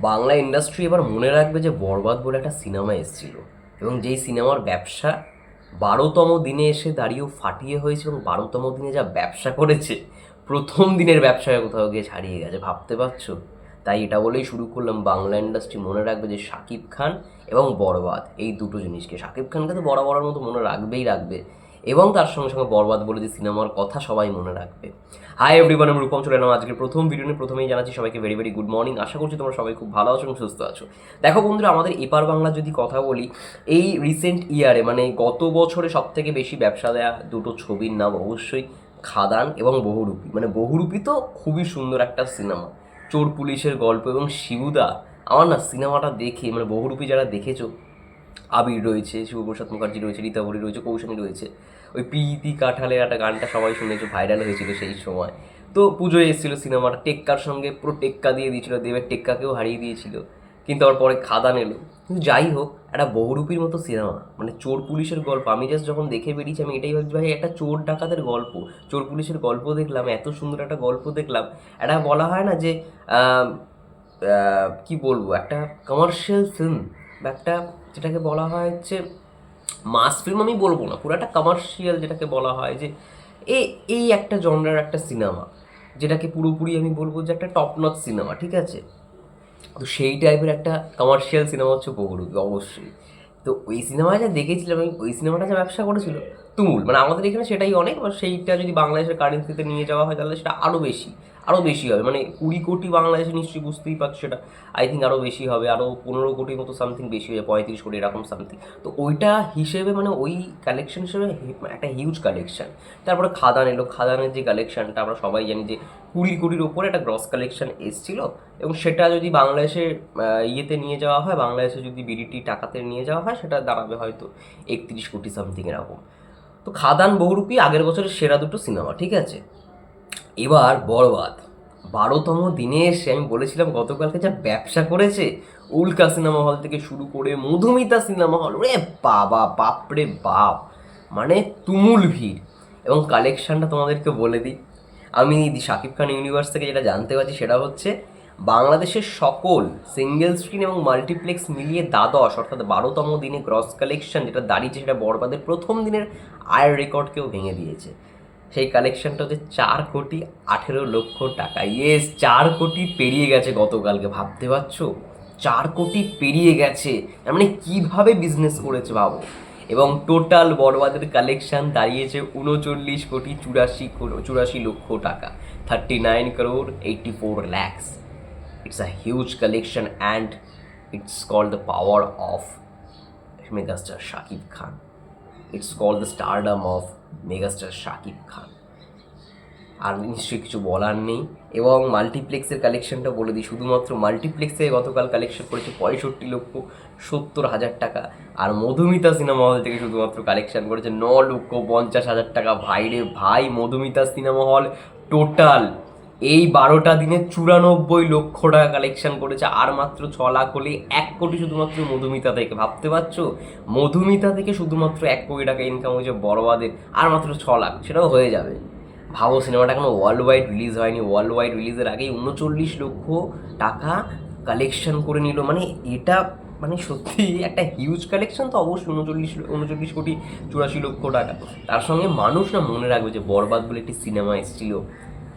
Bangla industry এবার মনে রাখবে যে বরবাদ বলে একটা সিনেমা এসেছিল। এবং যেই সিনেমার ব্যবসা বারোতম দিনে এসে দাঁড়িয়েও ফাটিয়ে হয়েছে এবং বারোতম দিনে যা ব্যবসা করেছে, প্রথম দিনের ব্যবসায় কোথাও গিয়ে ছাড়িয়ে গেছে। ভাবতে পারছ? তাই এটা বলেই শুরু করলাম। বাংলা ইন্ডাস্ট্রি মনে রাখবে যে শাকিব খান এবং বরবাদ, এই দুটো জিনিসকে। শাকিব খানকে তো বড় বড়ার মতো মনে রাখবেই রাখবে। এবং তার সঙ্গে সঙ্গে বরবাদ বলে যে সিনেমার কথা সবাই মনে রাখবে। হাই এভরিওয়ান আমি রূপম, চলে এলাম আজকের প্রথম ভিডিও নিয়ে। প্রথমেই জানাচ্ছি সবাইকে ভেরি ভেরি গুড মর্নিং আশা করছি তোমরা সবাই খুব ভালো আছো এবং সুস্থ আছো। দেখো বন্ধুরা, আমাদের এপার বাংলা যদি কথা বলি, এই রিসেন্ট ইয়ারে মানে গত বছরে সব থেকে বেশি ব্যবসা দেয়া দুটো ছবির নাম অবশ্যই খাদান এবং বহুরূপী। মানে বহুরূপী তো খুবই সুন্দর একটা সিনেমা। চোর পুলিশের গল্প এবং শিবুদা। আমার না সিনেমাটা দেখে মানে বহুরূপী যারা দেখেছ আবির রয়েছে, শিবপ্রসাদ মুখার্জি রয়েছে রীতাবরী রয়েছে, কৌশানী রয়েছে। ওই পিইতি কাঠালের একটা গানটা সবাই শুনেছে ভাইরাল হয়েছিল সেই সময়। তো পুজোয় এসেছিল সিনেমাটা টেক্কার সঙ্গে, পুরো টেক্কা দিয়ে দিয়েছিল, দেবের টেক্কাকেও হারিয়ে দিয়েছিল। কিন্তু আবার পরে খাদান এলো কিন্তু যাই হোক, একটা বহুরূপীর মতো সিনেমা মানে চোর পুলিশের গল্প। আমি জাস্ট যখন দেখে বেরিয়েছি, আমি এটাই ভাবছি, ভাই, একটা চোর ডাকাতের গল্প। চোর পুলিশের গল্প দেখলাম, এত সুন্দর একটা গল্প দেখলাম। একটা বলা হয় না যে কি বলব, একটা কমার্শিয়াল ফিল্ম বা একটা যেটাকে বলা হয় হচ্ছে মাস ফিল্ম আমি বলব না, পুরো একটা কমার্শিয়াল যেটাকে বলা হয় যে এই এই একটা জনরার একটা সিনেমা যেটাকে পুরোপুরি আমি বলব যে একটা টপ নথ সিনেমা ঠিক আছে? তো সেই টাইপের একটা কমার্শিয়াল সিনেমা হচ্ছে বহুরূপী অবশ্যই। তো ওই সিনেমাটা দেখেছিলাম আমি ওই সিনেমাটা যা ব্যবসা করেছিল তুমুল মানে আমাদের এখানে সেটাই অনেক আর সেইটা যদি বাংলাদেশের কারেন্সিতে নিয়ে যাওয়া হয়, তাহলে সেটা আরও বেশি আরও বেশি হবে। মানে কুড়ি কোটি বাংলাদেশে নিশ্চয়ই বুঝতেই পারছ সেটা। আই থিঙ্ক আরও বেশি হবে আরও পনেরো কোটির মতো সামথিং বেশি হবে পঁয়ত্রিশ কোটি এরকম সামথিং তো ওইটা হিসেবে মানে ওই কালেকশন হিসেবে মানে একটা হিউজ কালেকশন তারপরে খাদান এলো, খাদানের যে কালেকশনটা আমরা সবাই জানি যে কুড়ি কোটির ওপরে একটা গ্রস কালেকশন এসছিল। এবং সেটা যদি বাংলাদেশে ইয়েতে নিয়ে যাওয়া হয়, বাংলাদেশে যদি বিডিটি টাকাতে নিয়ে যাওয়া হয়, সেটা দাঁড়াবে হয়তো একত্রিশ কোটি সামথিং এরকম। তো খাদান বহুরূপী আগের বছরের সেরা দুটো সিনেমা, ঠিক আছে? এবার বরবাদ। বারোতম দিনে এসে আমি বলেছিলাম, গতকালকে যা ব্যবসা করেছে, উল্কা সিনেমা হল থেকে শুরু করে মধুমিতা সিনেমা হল রে বাবা, বাপরে বাপ! মানে তুমুল ভিড়। এবং কালেকশানটা তোমাদেরকে বলে দিই। আমি শাকিব খান ইউনিভার্স থেকে যেটা জানতে পারছি সেটা হচ্ছে বাংলাদেশের সকল সিঙ্গেল স্ক্রিন এবং মাল্টিপ্লেক্স মিলিয়ে দ্বাদশ, অর্থাৎ বারোতম দিনে গ্রস কালেকশন যেটা দাঁড়িয়েছে সেটা বরবাদের প্রথম দিনের আয়ের রেকর্ডকেও ভেঙে দিয়েছে। সেই কালেকশনটা হচ্ছে চার কোটি আঠেরো লক্ষ টাকা। ইয়েস চার কোটি পেরিয়ে গেছে গতকালকে, ভাবতে পারছ? চার কোটি পেরিয়ে গেছে। মানে কীভাবে বিজনেস করেছে ভাবো? এবং টোটাল বড়বাদের কালেকশন দাঁড়িয়েছে উনচল্লিশ কোটি চুরাশি চুরাশি লক্ষ টাকা। Thirty nine crore eighty four lakhs it's a huge collection and it's called the power of megastar Shakib Khan it's call the stardom of megastar Shakib Khan আর নিশ্চয়ই কিছু বলার নেই। এবং মাল্টিপ্লেক্সের কালেকশনটা বলে দিই। শুধুমাত্র মাল্টিপ্লেক্সে গতকাল কালেকশন করেছে পঁয়ষট্টি লক্ষ সত্তর হাজার টাকা। আর মধুমিতা সিনেমা হল থেকে শুধুমাত্র কালেকশন করেছে ন লক্ষ পঞ্চাশ হাজার টাকা। ভাইরে ভাই, মধুমিতা সিনেমা হল টোটাল এই বারোটা দিনে চুরানব্বই লক্ষ টাকা কালেকশন করেছে, আর মাত্র ছ লাখ হলে এক কোটি শুধুমাত্র মধুমিতা থেকে। ভাবতে পারছ? মধুমিতা থেকে শুধুমাত্র এক কোটি টাকা ইনকাম হয়েছে বড়বাদের, আর মাত্র ছ লাখ, সেটাও হয়ে যাবে। ভাবো, সিনেমাটা এখনও ওয়ার্ল্ড ওয়াইড রিলিজ হয়নি। ওয়ার্ল্ড ওয়াইড রিলিজের আগেই উনচল্লিশ লক্ষ টাকা কালেকশন করে নিল। মানে এটা মানে সত্যি একটা হিউজ কালেকশন তো অবশ্যই, উনচল্লিশ উনচল্লিশ কোটি চুরাশি লক্ষ টাকা। তার সঙ্গে মানুষ না মনে রাখবে যে বরবাদ বলে একটি সিনেমা এসেছিল।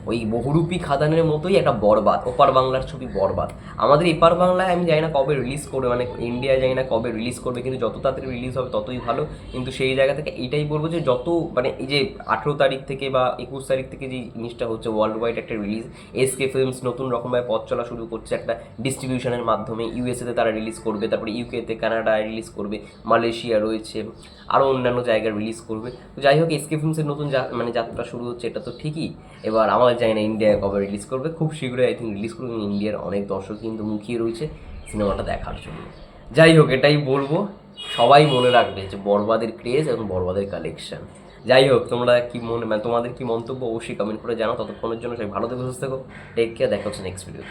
ওই বহুরূপী খাদানের মতোই একটা বরবাদ, ওপার বাংলার ছবি বরবাদ। আমাদের এপার বাংলায় আমি জানি না কবে রিলিজ করবে মানে ইন্ডিয়া জানি না কবে রিলিজ করবে, কিন্তু যত তাড়াতাড়ি রিলিজ হবে ততই ভালো। কিন্তু সেই জায়গা থেকে এটাই বলব যে যত মানে এই যে আঠেরো তারিখ থেকে বা একুশ তারিখ থেকে যে জিনিসটা হচ্ছে ওয়ার্ল্ড ওয়াইড একটা রিলিজ এসকে ফিল্মস নতুন রকমভাবে পথ চলা শুরু করছে একটা ডিস্ট্রিবিউশনের মাধ্যমে। ইউএসএতে তারা রিলিজ করবে, তারপরে ইউকেতে কানাডায় রিলিজ করবে মালয়েশিয়া রয়েছে আরও অন্যান্য জায়গায় রিলিজ করবে। তো যাই হোক এসকে ফিল্মসের নতুন মানে যাত্রা শুরু হচ্ছে, এটা তো ঠিকই। এবার আমার জানি না ইন্ডিয়া কবে রিলিজ করবে। খুব শীঘ্রই আই থিঙ্ক রিলিজ করবে। ইন্ডিয়ার অনেক দর্শক কিন্তু মুখিয়ে রয়েছে সিনেমাটা দেখার জন্য। যাই হোক, এটাই বলব। সবাই মনে রাখবে যে বরবাদের ক্রেজ এবং বরবাদের কালেকশন যাই হোক, তোমরা কি মনে মানে তোমাদের কি মন্তব্য অবশ্যই কমেন্ট করে জানাও। ততক্ষণের জন্য সবাই ভালো থেকে, সুস্থ থেকো। টেক কেয়ার দেখা হচ্ছে নেক্সট ভিডিওতে